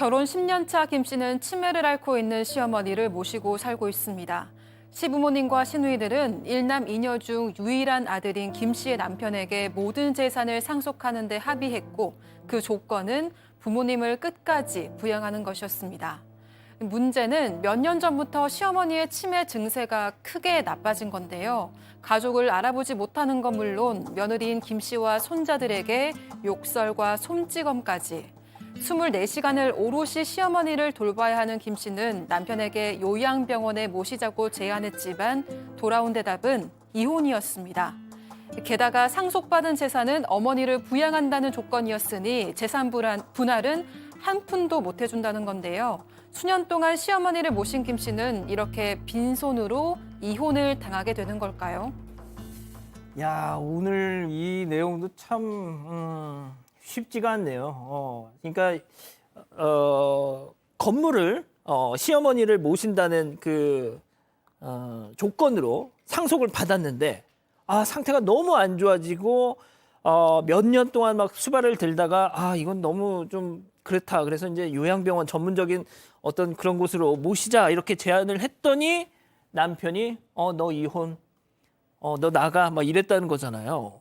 결혼 10년 차 김 씨는 치매를 앓고 있는 시어머니를 모시고 살고 있습니다. 시부모님과 시누이들은 일남 이녀 중 유일한 아들인 김 씨의 남편에게 모든 재산을 상속하는 데 합의했고 그 조건은 부모님을 끝까지 부양하는 것이었습니다. 문제는 몇 년 전부터 시어머니의 치매 증세가 크게 나빠진 건데요. 가족을 알아보지 못하는 건 물론 며느리인 김 씨와 손자들에게 욕설과 솜찌검까지 24시간을 오롯이 시어머니를 돌봐야 하는 김 씨는 남편에게 요양병원에 모시자고 제안했지만 돌아온 대답은 이혼이었습니다. 게다가 상속받은 재산은 어머니를 부양한다는 조건이었으니 재산 분할- 분할은 한 푼도 못 해준다는 건데요. 수년 동안 시어머니를 모신 김 씨는 이렇게 빈손으로 이혼을 당하게 되는 걸까요? 야 오늘 이 내용도 참 음, 쉽지가 않네요. 어, 그러니까 어, 건물을 어, 시어머니를 모신다는 그 어, 조건으로 상속을 받았는데 아 상태가 너무 안 좋아지고 어, 몇 년 동안 막 수발을 들다가 아 이건 너무 좀 그렇다. 그래서 이제 요양병원 전문적인 어떤 그런 곳으로 모시자 이렇게 제안을 했더니 남편이 어 너 이혼 어, 너 나가 막 이랬다는 거잖아요.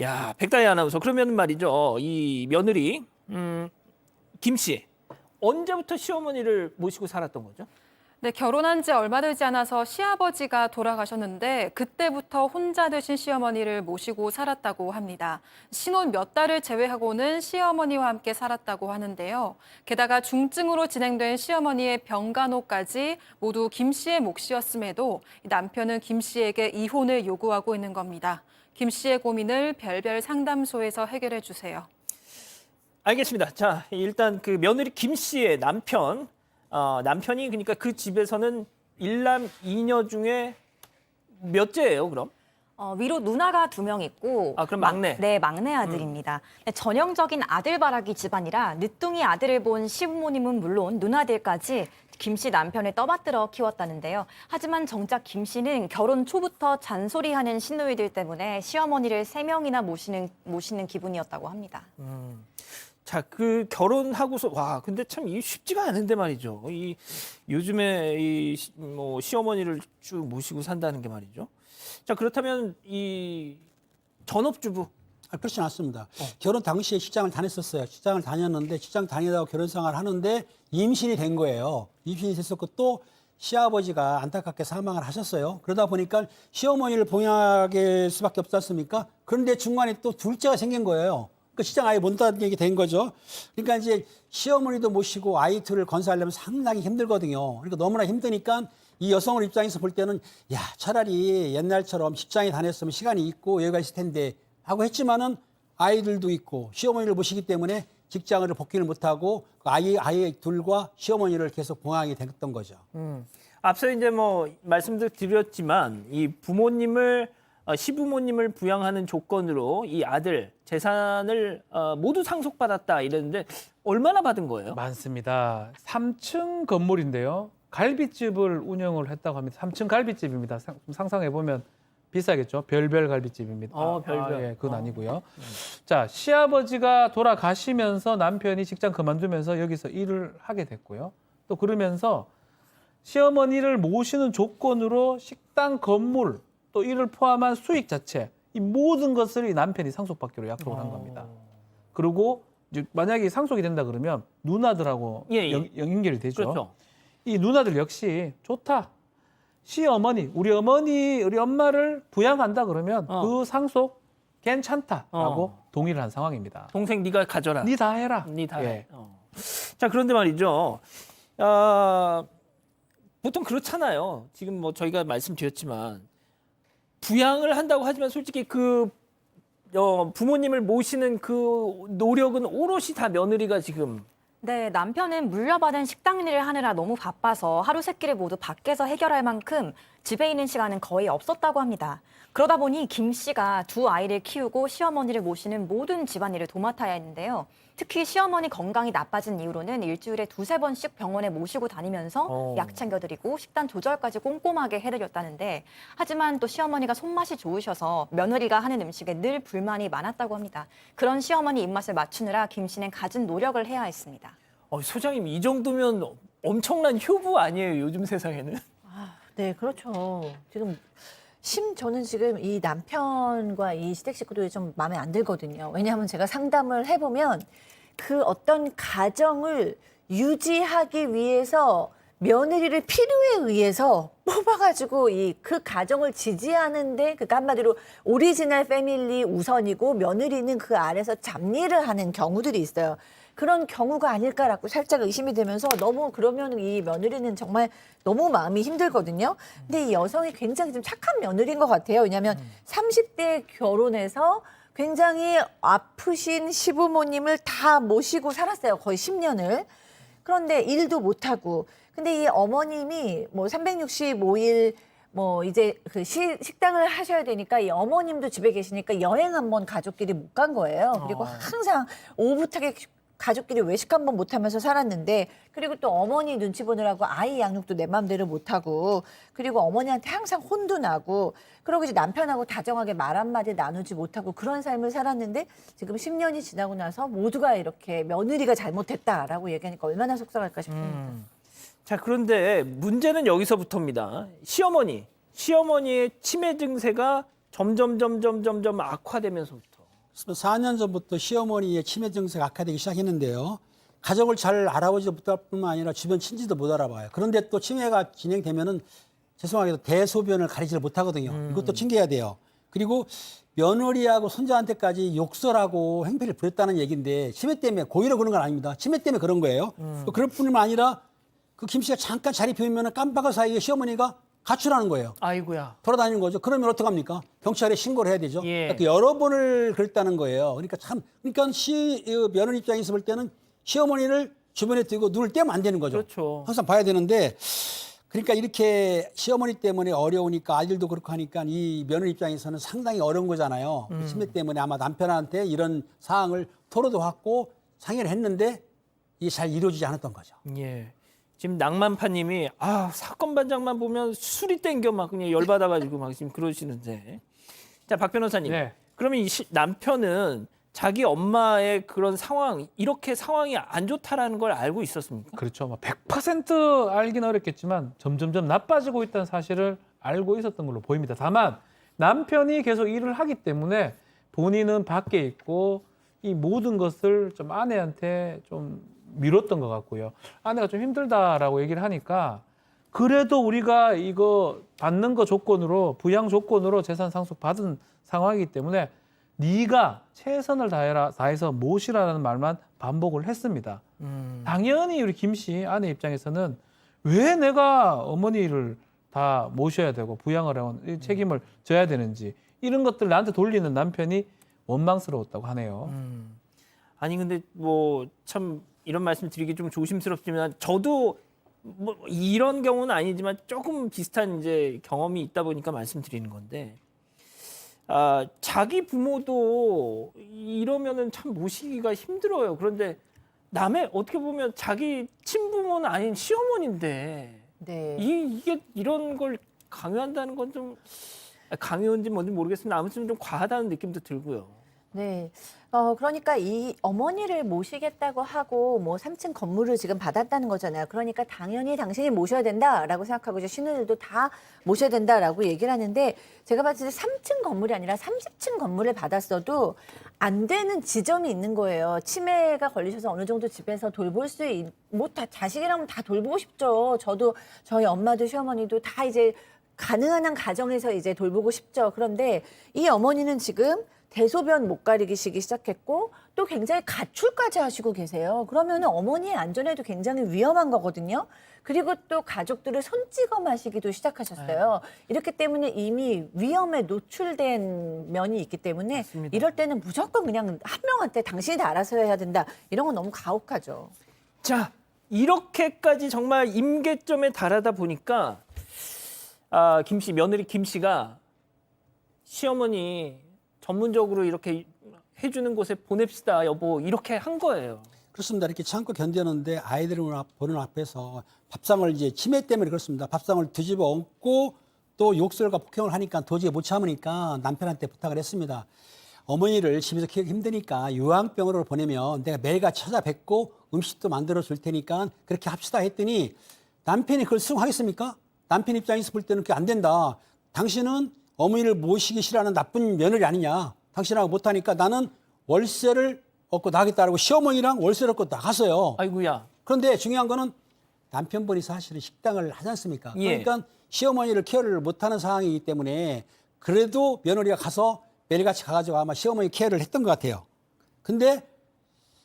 야, 백다희 아나운서 그러면 말이죠. 이 며느리 음, 김 씨. 언제부터 시어머니를 모시고 살았던 거죠? 네, 결혼한 지 얼마 되지 않아서 시아버지가 돌아가셨는데 그때부터 혼자 되신 시어머니를 모시고 살았다고 합니다. 신혼 몇 달을 제외하고는 시어머니와 함께 살았다고 하는데요. 게다가 중증으로 진행된 시어머니의 병간호까지 모두 김 씨의 몫이었음에도 남편은 김 씨에게 이혼을 요구하고 있는 겁니다. 김 씨의 고민을 별별 상담소에서 해결해 주세요. 알겠습니다. 자, 일단 그 며느리 김 씨의 남편, 어, 남편이 그러니까 그 집에서는 일남 이녀 중에 몇째예요, 그럼? 어, 위로 누나가 두 명 있고 아, 그럼 막- 막내? 네, 막내 아들입니다. 네, 전형적인 아들 바라기 집안이라 늦둥이 아들을 본 시부모님은 물론 누나들까지 김 씨 남편을 떠받들어 키웠다는데요. 하지만 정작 김 씨는 결혼 초부터 잔소리하는 시누이들 때문에 시어머니를 세 명이나 모시는 모시는 기분이었다고 합니다. 자, 그 결혼하고서 와, 근데 참 이 쉽지가 않은데 말이죠. 이 요즘에 이뭐 시어머니를 쭉 모시고 산다는 게 말이죠. 자, 그렇다면 이 전업주부 아, 그렇지 않습니다. 결혼 당시에 시장을 다녔었어요. 시장을 다녔는데 시장 다니다가 결혼 생활을 하는데 임신이 된 거예요. 임신이 됐었고 또 시아버지가 안타깝게 사망을 하셨어요. 그러다 보니까 시어머니를 봉양할 수밖에 없지 않습니까? 그런데 중간에 또 둘째가 생긴 거예요. 그 시장 아예 못 다니게 된 거죠. 그러니까 이제 시어머니도 모시고 아이 둘을 건사하려면 상당히 힘들거든요. 그러니까 너무나 힘드니까 이 여성을 입장에서 볼 때는 야 차라리 옛날처럼 직장에 다녔으면 시간이 있고 여유가 있을 텐데 하고 했지만은 아이들도 있고 시어머니를 모시기 때문에 직장을 복귀를 못하고 그 아이 아이 둘과 시어머니를 계속 봉하게 됐던 거죠. 앞서 이제 뭐 말씀도 드렸지만 이 부모님을 어, 시부모님을 부양하는 조건으로 이 아들 재산을 어, 모두 상속받았다 이랬는데 얼마나 받은 거예요? 많습니다. 3층 건물인데요. 갈비집을 운영을 했다고 합니다. 3층 갈비집입니다. 상- 상상해 보면 비싸겠죠. 별별 갈비집입니다. 어, 별별. 예, 그건 어. 아니고요. 자, 시아버지가 돌아가시면서 남편이 직장 그만두면서 여기서 일을 하게 됐고요. 또 그러면서 시어머니를 모시는 조건으로 식당 건물 또 이를 포함한 수익 자체 이 모든 것을 이 남편이 상속받기로 약속을 한 겁니다. 그리고 이제 만약에 상속이 된다 그러면 누나들하고 예, 예. 연, 연결이 되죠. 그렇죠. 이 누나들 역시 좋다. 시어머니, 우리 어머니, 우리 엄마를 부양한다 그러면 어. 그 상속 괜찮다라고 어. 동의를 한 상황입니다. 동생 네가 가져라. 니다 해라. 니 다. 예. 해. 어. 자 그런데 말이죠. 아, 보통 그렇잖아요. 지금 뭐 저희가 말씀드렸지만 부양을 한다고 하지만 솔직히 그 어, 부모님을 모시는 그 노력은 오롯이 다 며느리가 지금 네, 남편은 물려받은 식당 일을 하느라 너무 바빠서 하루 세 끼를 모두 밖에서 해결할 만큼 집에 있는 시간은 거의 없었다고 합니다. 그러다 보니 김 씨가 두 아이를 키우고 시어머니를 모시는 모든 집안일을 도맡아야 했는데요. 특히 시어머니 건강이 나빠진 이후로는 일주일에 두세 번씩 병원에 모시고 다니면서 어. 약 챙겨드리고 식단 조절까지 꼼꼼하게 해드렸다는데 하지만 또 시어머니가 손맛이 좋으셔서 며느리가 하는 음식에 늘 불만이 많았다고 합니다. 그런 시어머니 입맛을 맞추느라 김 씨는 갖은 노력을 해야 했습니다. 어, 소장님 이 정도면 엄청난 효부 아니에요 요즘 세상에는? 네, 그렇죠. 지금 심 저는 지금 이 남편과 이 시댁 식구들이 좀 마음에 안 들거든요. 왜냐하면 제가 상담을 해보면 그 어떤 가정을 유지하기 위해서 며느리를 필요에 의해서 뽑아가지고 이 그 가정을 지지하는데 그 한마디로 오리지널 패밀리 우선이고 며느리는 그 아래서 잡일을 하는 경우들이 있어요. 그런 경우가 아닐까라고 살짝 의심이 되면서 너무 그러면 이 며느리는 정말 너무 마음이 힘들거든요. 근데 이 여성이 굉장히 좀 착한 며느리인 것 같아요. 왜냐하면 30대 결혼해서 굉장히 아프신 시부모님을 다 모시고 살았어요. 거의 10년을. 그런데 일도 못하고. 근데 이 어머님이 뭐 365일 뭐 이제 그 시, 식당을 하셔야 되니까 이 어머님도 집에 계시니까 여행 한번 가족끼리 못 간 거예요. 그리고 항상 오붓하게 가족끼리 외식 한번 못 하면서 살았는데 그리고 또 어머니 눈치 보느라고 아이 양육도 내 맘대로 못 하고 그리고 어머니한테 항상 혼도 나고 그러고 이제 남편하고 다정하게 말 한마디 나누지 못하고 그런 삶을 살았는데 지금 10년이 지나고 나서 모두가 이렇게 며느리가 잘못했다라고 얘기하니까 얼마나 속상할까 싶습니다. 자 그런데 문제는 여기서부터입니다. 시어머니, 시어머니의 치매 증세가 점점 점점 점점 악화되면서부터. 4년 전부터 시어머니의 치매 증세가 악화되기 시작했는데요. 가족을 잘 알아보지도 뿐만 아니라 주변 친지도 못 알아봐요. 그런데 또 치매가 진행되면은 죄송하게도 대소변을 가리지를 못하거든요. 이것도 챙겨야 돼요. 그리고 며느리하고 손자한테까지 욕설하고 행패를 부렸다는 얘기인데 치매 때문에 고의로 그런 건 아닙니다. 치매 때문에 그런 거예요. 또 그럴 뿐만 아니라 그 김 씨가 잠깐 자리 비우면 깜빡한 사이에 시어머니가 가출하는 거예요. 아이고야. 돌아다니는 거죠. 그러면 어떡합니까? 경찰에 신고를 해야 되죠. 예. 그러니까 여러 번을 그랬다는 거예요. 그러니까 참, 그러니까 시, 이 며느리 입장에서 볼 때는 시어머니를 주변에 두고 눈을 떼면 안 되는 거죠. 그렇죠. 항상 봐야 되는데, 그러니까 이렇게 시어머니 때문에 어려우니까 아들도 그렇고 하니까 이 며느리 입장에서는 상당히 어려운 거잖아요. 그 치매 때문에 아마 남편한테 이런 사항을 토로도 하고 상의를 했는데 이게 잘 이루어지지 않았던 거죠. 예. 지금 낭만파님이 아 사건 반장만 보면 술이 땡겨 막 그냥 열받아가지고 막 지금 그러시는데. 자 박 변호사님. 네. 그러면 이 시- 남편은 자기 엄마의 그런 상황 이렇게 상황이 안 좋다라는 걸 알고 있었습니까? 그렇죠. 뭐100% 알긴 어렵겠지만 점점점 나빠지고 있다는 사실을 알고 있었던 걸로 보입니다. 다만 남편이 계속 일을 하기 때문에 본인은 밖에 있고 이 모든 것을 좀 아내한테 좀 미뤘던 것 같고요. 아내가 좀 힘들다라고 얘기를 하니까 그래도 우리가 이거 받는 거 조건으로 부양 조건으로 재산 상속 받은 상황이기 때문에 네가 최선을 다해라 다해서 모시라는 말만 반복을 했습니다. 당연히 우리 김 씨 아내 입장에서는 왜 내가 어머니를 다 모셔야 되고 부양을 해온 이 책임을 져야 되는지 이런 것들 나한테 돌리는 남편이 원망스러웠다고 하네요. 음. 아니 근데 뭐 참 이런 말씀 드리기 좀 조심스럽지만 저도 뭐 이런 경우는 아니지만 조금 비슷한 이제 경험이 있다 보니까 말씀드리는 건데 아 자기 부모도 이러면은 참 모시기가 힘들어요. 그런데 남의 어떻게 보면 자기 친부모는 아닌 시어머니인데 네. 이, 이게 이런 걸 강요한다는 건 좀 강요인지 뭔지 모르겠습니다. 아무튼 좀 과하다는 느낌도 들고요. 네. 어, 그러니까 이 어머니를 모시겠다고 하고 뭐 3층 건물을 지금 받았다는 거잖아요. 그러니까 당연히 당신이 모셔야 된다라고 생각하고 이제 신우들도 다 모셔야 된다라고 얘기를 하는데 제가 봤을 때 3층 건물이 아니라 30층 건물을 받았어도 안 되는 지점이 있는 거예요. 치매가 걸리셔서 어느 정도 집에서 돌볼 수 있, 뭐 다 자식이라면 다 돌보고 싶죠. 저도 저희 엄마도 시어머니도 다 이제 가능한 한 가정에서 이제 돌보고 싶죠. 그런데 이 어머니는 지금 대소변 못 가리기 시작했고 또 굉장히 가출까지 하시고 계세요. 그러면 어머니의 안전에도 굉장히 위험한 거거든요. 그리고 또 가족들을 손 찍어 마시기도 시작하셨어요. 이렇기 때문에 이미 위험에 노출된 면이 있기 때문에 맞습니다. 이럴 때는 무조건 그냥 한 명한테 당신이 다 알아서 해야 된다. 이런 건 너무 가혹하죠. 자, 이렇게까지 정말 임계점에 달하다 보니까 아, 김 씨, 며느리 김 씨가 시어머니 전문적으로 이렇게 해주는 곳에 보냅시다, 여보, 이렇게 한 거예요. 그렇습니다. 이렇게 참고 견디는데 아이들을 보는 앞에서 밥상을 이제 치매 때문에 그렇습니다. 밥상을 뒤집어 엎고 또 욕설과 폭행을 하니까 도저히 못 참으니까 남편한테 부탁을 했습니다. 어머니를 집에서 키우기 힘드니까 요양병원으로 보내면 내가 매일같이 찾아뵙고 음식도 만들어 줄 테니까 그렇게 합시다 했더니 남편이 그걸 수긍하겠습니까? 남편 입장에서 볼 때는 그게 안 된다. 당신은 어머니를 모시기 싫어하는 나쁜 며느리 아니냐. 당신하고 못하니까 나는 월세를 얻고 나가겠다라고 시어머니랑 월세를 얻고 나갔어요. 아이고야. 그런데 중요한 거는 남편분이 사실은 식당을 하지 않습니까? 예. 그러니까 시어머니를 케어를 못하는 상황이기 때문에 그래도 며느리가 가서 매일같이 가가지고 아마 시어머니 케어를 했던 것 같아요. 근데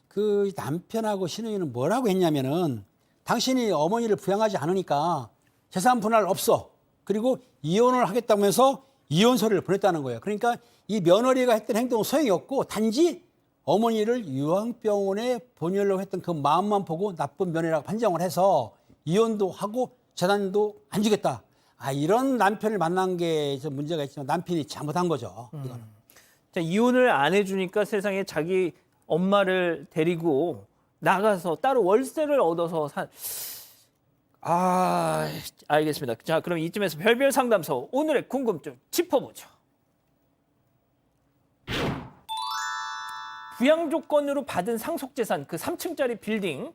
그 남편하고 시누이는 뭐라고 했냐면은 당신이 어머니를 부양하지 않으니까 재산 분할 없어. 그리고 이혼을 하겠다면서 이혼서를 보냈다는 거예요. 그러니까 이 며느리가 했던 행동은 소용이 없고 단지 어머니를 유황병원에 보내려고 했던 그 마음만 보고 나쁜 며느리라고 판정을 해서 이혼도 하고 재산도 안 주겠다. 아, 이런 남편을 만난 게 좀 문제가 있지만 남편이 잘못한 거죠. 이거는. 자, 이혼을 안 해주니까 세상에 자기 엄마를 데리고 나가서 따로 월세를 얻어서 산. 아, 알겠습니다. 자, 그럼 이쯤에서 별별 상담소 오늘의 궁금증 짚어보죠. 부양 조건으로 받은 상속 재산 그 3층짜리 빌딩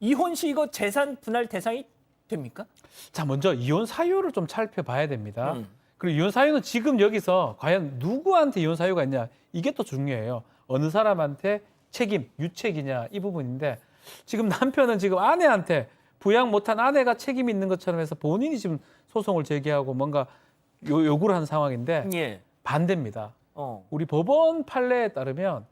이혼 시 이거 재산 분할 대상이 됩니까? 자, 먼저 이혼 사유를 좀 살펴봐야 됩니다. 음. 그리고 이혼 사유는 지금 여기서 과연 누구한테 이혼 사유가 있냐 이게 또 중요해요. 어느 사람한테 책임, 유책이냐 이 부분인데 지금 남편은 지금 아내한테 부양 못한 아내가 책임 있는 것처럼 해서 본인이 지금 소송을 제기하고 뭔가 요, 요구를 한 상황인데 예. 반대입니다. 어. 우리 법원 판례에 따르면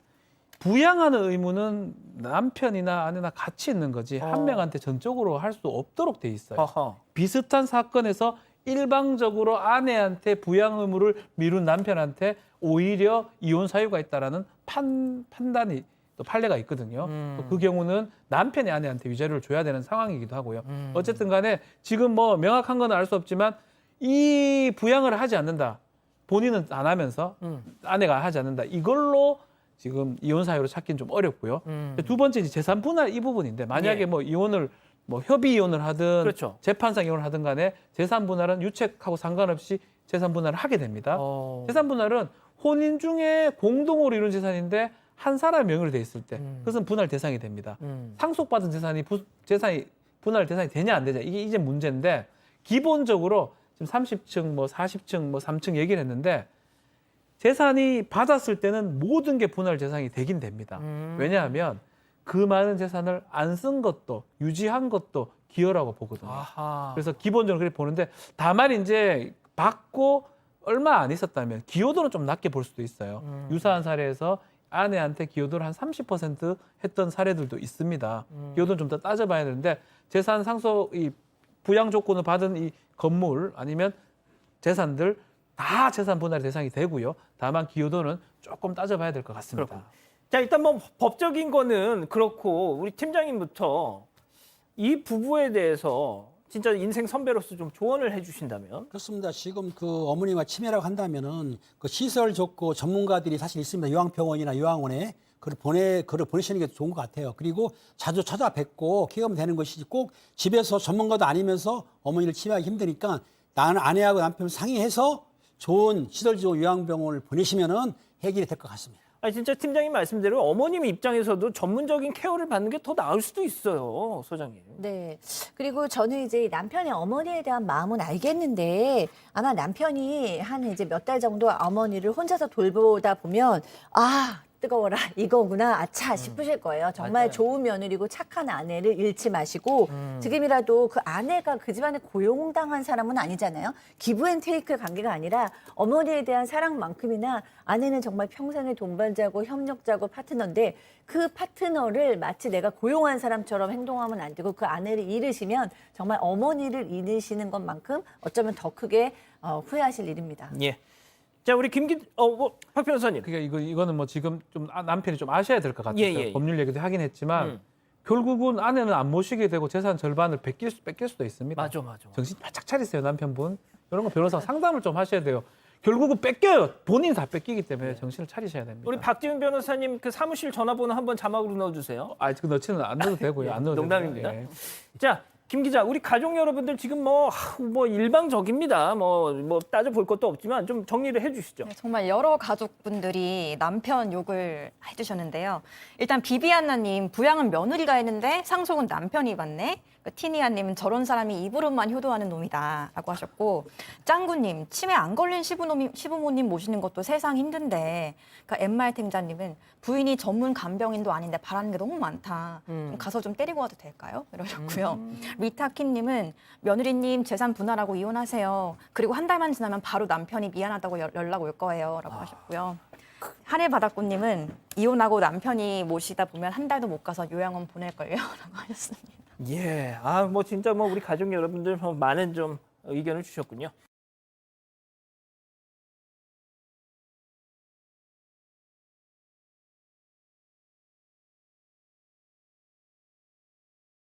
부양하는 의무는 남편이나 아내나 같이 있는 거지 어. 한 명한테 전적으로 할 수 없도록 돼 있어요. 허허. 비슷한 사건에서 일방적으로 아내한테 부양 의무를 미룬 남편한테 오히려 이혼 사유가 있다라는 판, 판단이 또 판례가 있거든요. 음. 또그 경우는 남편이 아내한테 위자료를 줘야 되는 상황이기도 하고요. 음. 어쨌든 간에 지금 뭐 명확한 건 알 수 없지만 이 부양을 하지 않는다. 본인은 안 하면서 음. 아내가 하지 않는다. 이걸로 지금 이혼 사유로 찾기는 좀 어렵고요. 음. 두 번째 이제 재산 분할 이 부분인데 만약에 예. 뭐 이혼을 뭐 협의 이혼을 하든 그렇죠. 재판상 이혼을 하든 간에 재산 분할은 유책하고 상관없이 재산 분할을 하게 됩니다. 어. 재산 분할은 혼인 중에 공동으로 이룬 재산인데 한 사람 명의로 돼 있을 때 음. 그것은 분할 대상이 됩니다. 음. 상속받은 재산이 부, 재산이 분할 대상이 되냐 안 되냐 이게 이제 문제인데 기본적으로 지금 30층 뭐 40층 뭐 3층 얘기를 했는데 재산이 받았을 때는 모든 게 분할 재산이 되긴 됩니다. 음. 왜냐하면 그 많은 재산을 안 쓴 것도 유지한 것도 기여라고 보거든요. 아하. 그래서 기본적으로 그렇게 보는데 다만 이제 받고 얼마 안 있었다면 기여도는 좀 낮게 볼 수도 있어요. 음. 유사한 사례에서 아내한테 기여도를 한 30% 했던 사례들도 있습니다. 음. 기여도는 좀 더 따져봐야 되는데 재산 상속 이 부양 조건을 받은 이 건물 아니면 재산들 다 재산 분할의 대상이 되고요. 다만 기여도는 조금 따져봐야 될 것 같습니다. 그렇군요. 자 일단 뭐 법적인 거는 그렇고 우리 팀장님부터 이 부부에 대해서 진짜 인생 선배로서 좀 조언을 해주신다면 그렇습니다. 지금 그 어머니와 치매라고 한다면은 그 시설 좋고 전문가들이 사실 있습니다. 요양병원이나 요양원에 그를 보내 그를 보내시는 게 좋은 것 같아요. 그리고 자주 찾아뵙고 키우면 되는 것이지 꼭 집에서 전문가도 아니면서 어머니를 치료하기 힘드니까 나는 아내하고 남편 상의해서 좋은 시설 좋은 요양병원을 보내시면은 해결이 될 것 같습니다. 아니 진짜 팀장님 말씀대로 어머님 입장에서도 전문적인 케어를 받는 게 더 나을 수도 있어요, 소장님. 네. 그리고 저는 이제 남편의 어머니에 대한 마음은 알겠는데 아마 남편이 한 이제 몇 달 정도 어머니를 혼자서 돌보다 보면 아, 뜨거워라 이거구나 아차 싶으실 거예요. 정말 맞아요. 좋은 며느리고 착한 아내를 잃지 마시고 음. 지금이라도 그 아내가 그 집안에 고용당한 사람은 아니잖아요. 기브앤테이크 관계가 아니라 어머니에 대한 사랑만큼이나 아내는 정말 평생의 동반자고 협력자고 파트너인데 그 파트너를 마치 내가 고용한 사람처럼 행동하면 안 되고 그 아내를 잃으시면 정말 어머니를 잃으시는 것만큼 어쩌면 더 크게 어, 후회하실 일입니다. 예. 자 우리 김기 어박 변호사님. 그러니까 이거 이거는 뭐 지금 좀 아- 남편이 좀 아셔야 될 것 같아요. 예, 예, 예. 법률 얘기도 하긴 했지만 음. 결국은 아내는 안 모시게 되고 재산 절반을 뺏길 수 뺏길 수도 있습니다. 맞아 맞아. 정신 바짝 차리세요 남편분. 이런 거 변호사 상담을 좀 하셔야 돼요. 결국은 뺏겨요. 본인이 다 뺏기기 때문에 정신을 차리셔야 됩니다. 우리 박지훈 변호사님 그 사무실 전화번호 한번 자막으로 넣어주세요. 아, 그 넣지는 안 넣어도 되고요. 안 넣어도 농담입니다. 되고요. 예. 자 김 기자, 우리 가족 여러분들 지금 뭐, 하, 뭐 일방적입니다. 뭐, 뭐 따져 볼 것도 없지만 좀 정리를 해주시죠. 네, 정말 여러 가족분들이 남편 욕을 해주셨는데요. 일단 비비안나님 부양은 며느리가 했는데 상속은 남편이 받네. 그 티니아님은 저런 사람이 입으로만 효도하는 놈이다라고 하셨고 짱구님 치매 안 걸린 시부모님, 시부모님 모시는 것도 세상 힘든데. 그 엠말 탱자님은 부인이 전문 간병인도 아닌데 바라는 게 너무 많다. 좀 가서 좀 때리고 와도 될까요? 이러셨고요. 리타키님은 며느리님 재산 분할하고 이혼하세요. 그리고 한 달만 지나면 바로 남편이 미안하다고 연- 연락 올 거예요.라고 하셨고요. 하늘바닷꽃님은 이혼하고 남편이 모시다 보면 한 달도 못 가서 요양원 보낼걸요.라고 하셨습니다. 예, 아, 뭐 진짜 뭐 우리 가족 여러분들 뭐 많은 좀 의견을 주셨군요.